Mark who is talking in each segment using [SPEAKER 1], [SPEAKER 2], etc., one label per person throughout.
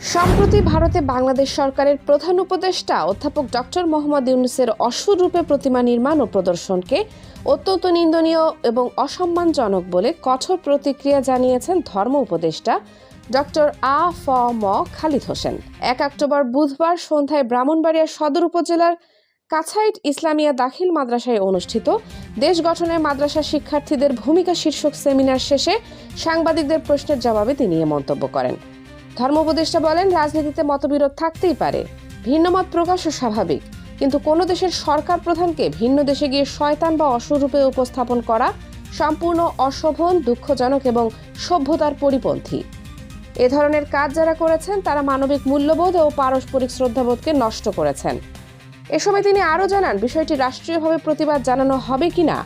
[SPEAKER 1] সম্প্রতি ভারতে বাংলাদেশ সরকারের প্রধান উপদেষ্টা অধ্যাপক ডক্টর মোহাম্মদ ইউনুসের অসুর রূপে প্রতিমা নির্মাণ ও প্রদর্শনকে অত্যন্ত নিন্দনীয় এবং অসম্মানজনক বলে কঠোর প্রতিক্রিয়া জানিয়েছেন ধর্ম উপদেষ্টা ডক্টর আ ফ ম খালিদ হোসেন। এক অক্টোবর বুধবার সন্ধ্যায় ব্রাহ্মণবাড়িয়া সদর উপজেলার কাছাইট ইসলামিয়া দাখিল মাদ্রাসায় অনুষ্ঠিত দেশ গঠনে মাদ্রাসা শিক্ষার্থীদের ভূমিকা শীর্ষক সেমিনার শেষে সাংবাদিকদের প্রশ্নের জবাবে তিনি এ মন্তব্য করেন। ধর্ম উপদেষ্টা বলেন, রাজনীতিতে মতবিরোধ থাকতেই পারে। ভিন্নমত প্রকাশও স্বাভাবিক। কিন্তু কোনো দেশের সরকার প্রধানকে ভিন্ন দেশে গিয়ে শয়তান বা অসুরূপে উপস্থাপন করা সম্পূর্ণ অশোভন, দুঃখজনক এবং সভ্যতার পরিপন্থী। এ ধরনের কাজ যারা করেছেন, তারা মানবিক মূল্যবোধ ও পারস্পরিক শ্রদ্ধাবোধকে নষ্ট করেছেন। এ সময় তিনি আরও জানান, বিষয়টি রাষ্ট্রীয়ভাবে প্রতিবাদ জানানো হবে কিনা,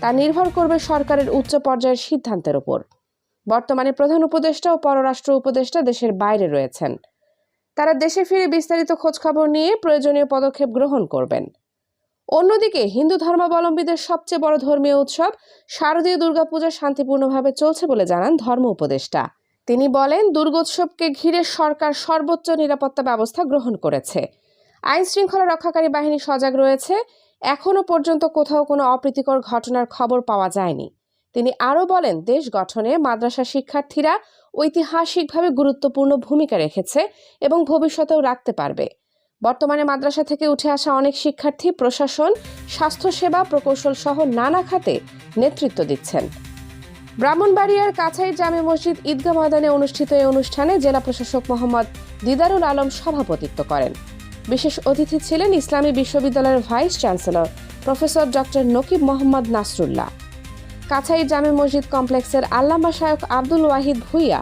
[SPEAKER 1] তা নির্ভর করবে সরকারের উচ্চ পর্যায়ের সিদ্ধান্তের উপর। বর্তমানে প্রধান উপদেষ্টা ও পররাষ্ট্র উপদেষ্টা দেশের বাইরে রয়েছেন। তারা দেশে ফিরে বিস্তারিত খোঁজখবর নিয়ে প্রয়োজনীয় পদক্ষেপ গ্রহণ করবেন। অন্যদিকে হিন্দু ধর্মাবলম্বীদের সবচেয়ে বড় ধর্মীয় উৎসব শারদীয় দুর্গাপূজা শান্তিপূর্ণভাবে চলছে বলে জানান ধর্ম উপদেষ্টা। তিনি বলেন, দুর্গোৎসবকে ঘিরে সরকার সর্বোচ্চ নিরাপত্তা ব্যবস্থা গ্রহণ করেছে। আইন শৃঙ্খলা রক্ষাকারী বাহিনী সজাগ রয়েছে। এখনও পর্যন্ত কোথাও কোনো অপ্রীতিকর ঘটনার খবর পাওয়া যায়নি। তিনি আরও বলেন, দেশ গঠনে মাদ্রাসা শিক্ষার্থীরা ঐতিহাসিকভাবে গুরুত্বপূর্ণ ভূমিকা রেখেছে এবং ভবিষ্যতেও রাখতে পারবে। বর্তমানে মাদ্রাসা থেকে উঠে আসা অনেক শিক্ষার্থী প্রশাসন, স্বাস্থ্যসেবা প্রকৌশল সহ নানা খাতে নেতৃত্ব দিচ্ছেন। ব্রাহ্মণবাড়িয়ার কাছাই জামে মসজিদ ঈদগাহ ময়দানে অনুষ্ঠিত এই অনুষ্ঠানে জেলা প্রশাসক মোহাম্মদ দিদারুল আলম সভাপতিত্ব করেন। বিশেষ অতিথি ছিলেন ইসলামী বিশ্ববিদ্যালয়ের vice chancellor professor doctor Nakib Mohammad Nasrullah. Kachhai জামে মসজিদ কমপ্লেক্সের আল্লামা শায়ক আব্দুল ওয়াহিদ ভুইয়া,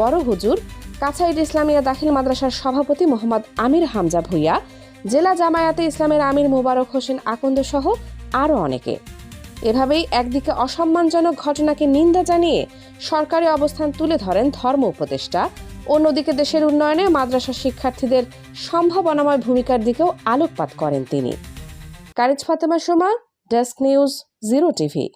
[SPEAKER 1] বড় হুজুর কাছাইট ইসলামিয়া দাখিল মাদ্রাসার সভাপতি মোহাম্মদ আমির হামজা ভুইয়া, জেলা জামায়াতে ইসলামের আমির মোবারক হোসেন আকন্দ সহ আরও অনেকে। এভাবেই একদিকে অসম্মানজনক ঘটনাকে নিন্দা জানিয়ে সরকারি অবস্থান তুলে ধরেন ধর্ম উপদেষ্টা, অন্যদিকে দেশের উন্নয়নে মাদ্রাসা শিক্ষার্থীদের সম্ভাবনাময় ভূমিকার দিকেও আলোকপাত করেন তিনি। Kariz Fatema Soma, desk news, zero TV.